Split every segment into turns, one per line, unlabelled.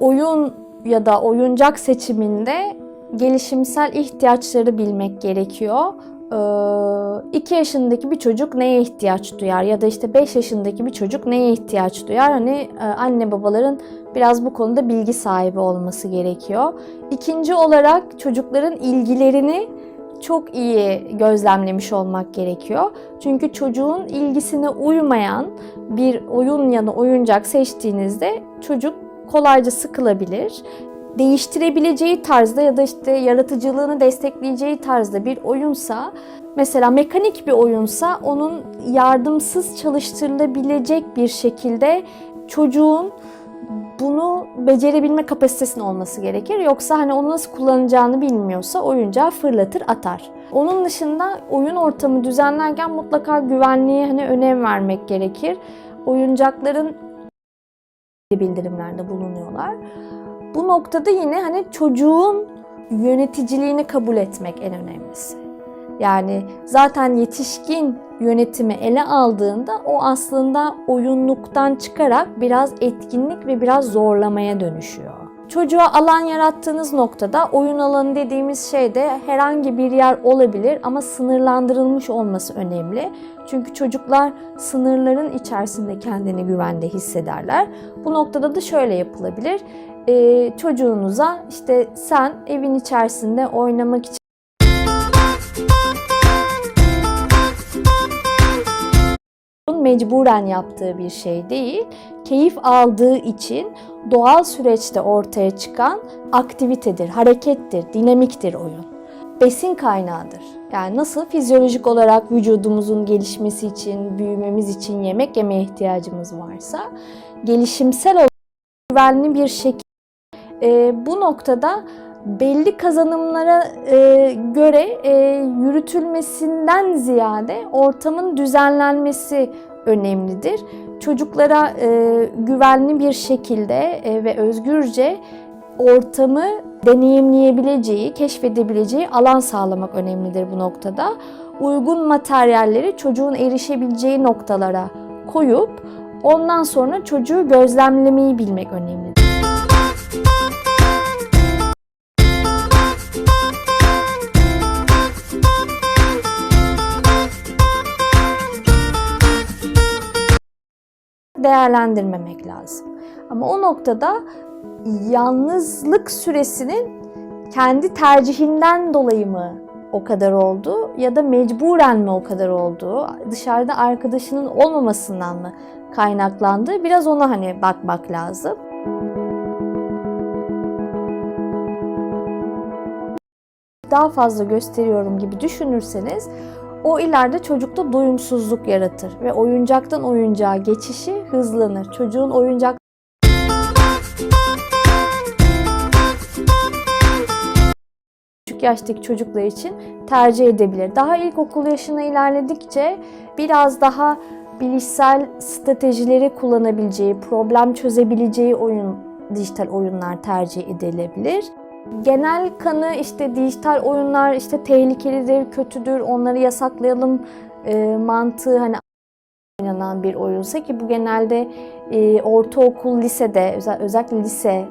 oyun ya da oyuncak seçiminde gelişimsel ihtiyaçları bilmek gerekiyor. 2 yaşındaki bir çocuk neye ihtiyaç duyar ya da işte 5 yaşındaki bir çocuk neye ihtiyaç duyar? Hani e, anne babaların biraz bu konuda bilgi sahibi olması gerekiyor. İkinci olarak çocukların ilgilerini çok iyi gözlemlemiş olmak gerekiyor. Çünkü çocuğun ilgisine uymayan bir oyun ya da oyuncak seçtiğinizde çocuk kolayca sıkılabilir. Değiştirebileceği tarzda ya da işte yaratıcılığını destekleyeceği tarzda bir oyunsa, mesela mekanik bir oyunsa onun yardımsız çalıştırılabilecek bir şekilde çocuğun bunu becerebilme kapasitesinin olması gerekir. Yoksa hani onu nasıl kullanacağını bilmiyorsa oyuncağı fırlatır atar. Onun dışında oyun ortamı düzenlerken mutlaka güvenliğe hani önem vermek gerekir. Oyuncakların bildirimlerde bulunuyorlar. Bu noktada yine hani çocuğun yöneticiliğini kabul etmek en önemlisi. Yani zaten yetişkin yönetimi ele aldığında o aslında oyunluktan çıkarak biraz etkinlik ve biraz zorlamaya dönüşüyor. Çocuğa alan yarattığınız noktada oyun alanı dediğimiz şey de herhangi bir yer olabilir ama sınırlandırılmış olması önemli. Çünkü çocuklar sınırların içerisinde kendini güvende hissederler. Bu noktada da şöyle yapılabilir. Ee, çocuğunuza işte sen evin içerisinde oynamak için mecburen yaptığı bir şey değil. Keyif aldığı için doğal süreçte ortaya çıkan aktivitedir, harekettir, dinamiktir oyun. Besin kaynağıdır. Yani nasıl fizyolojik olarak vücudumuzun gelişmesi için, büyümemiz için yemek yemeye ihtiyacımız varsa, gelişimsel olarak güvenli bir şekilde e, bu noktada belli kazanımlara e, göre e, yürütülmesinden ziyade ortamın düzenlenmesi önemlidir. Çocuklara e, güvenli bir şekilde e, ve özgürce ortamı deneyimleyebileceği, keşfedebileceği alan sağlamak önemlidir bu noktada. Uygun materyalleri çocuğun erişebileceği noktalara koyup ondan sonra çocuğu gözlemlemeyi bilmek önemlidir. Değerlendirmemek lazım. Ama o noktada yalnızlık süresinin kendi tercihinden dolayı mı o kadar oldu ya da mecburen mi o kadar oldu? Dışarıda arkadaşının olmamasından mı kaynaklandı? Biraz ona hani bakmak lazım. Daha fazla gösteriyorum gibi düşünürseniz o ileride çocukta doyumsuzluk yaratır ve oyuncaktan oyuncağa geçişi hızlanır. Çocuğun oyuncak küçük yaştaki çocuklar için tercih edebilir. Daha ilkokul yaşına ilerledikçe biraz daha bilişsel stratejileri kullanabileceği, problem çözebileceği oyun dijital oyunlar tercih edilebilir. Genel kanı işte dijital oyunlar işte tehlikelidir, kötüdür, onları yasaklayalım e, mantığı hani oynanan bir oyunsa ki bu genelde e, ortaokul, lisede özel, özellikle lise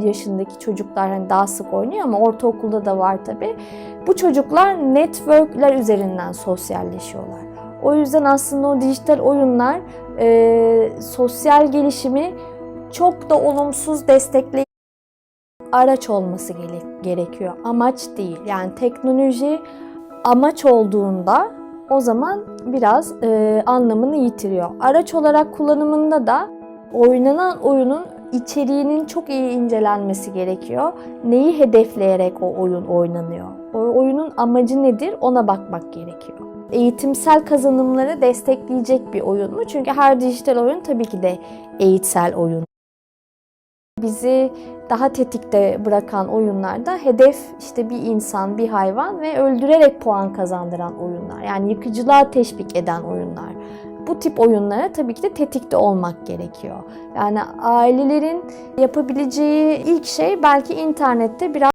yaşındaki çocuklar hani daha sık oynuyor ama ortaokulda da var tabi. Bu çocuklar networkler üzerinden sosyalleşiyorlar. O yüzden aslında o dijital oyunlar e, sosyal gelişimi çok da olumsuz destekleyici araç olması gerekiyor. Amaç değil. Yani teknoloji amaç olduğunda o zaman biraz e, anlamını yitiriyor. Araç olarak kullanımında da oynanan oyunun içeriğinin çok iyi incelenmesi gerekiyor. Neyi hedefleyerek o oyun oynanıyor? O oyunun amacı nedir? Ona bakmak gerekiyor. Eğitimsel kazanımları destekleyecek bir oyun mu? Çünkü her dijital oyun tabii ki de eğitsel oyun. Bizi daha tetikte bırakan oyunlarda hedef işte bir insan, bir hayvan ve öldürerek puan kazandıran oyunlar. Yani yıkıcılığa teşvik eden oyunlar. Bu tip oyunlara tabii ki de tetikte olmak gerekiyor. Yani ailelerin yapabileceği ilk şey belki internette biraz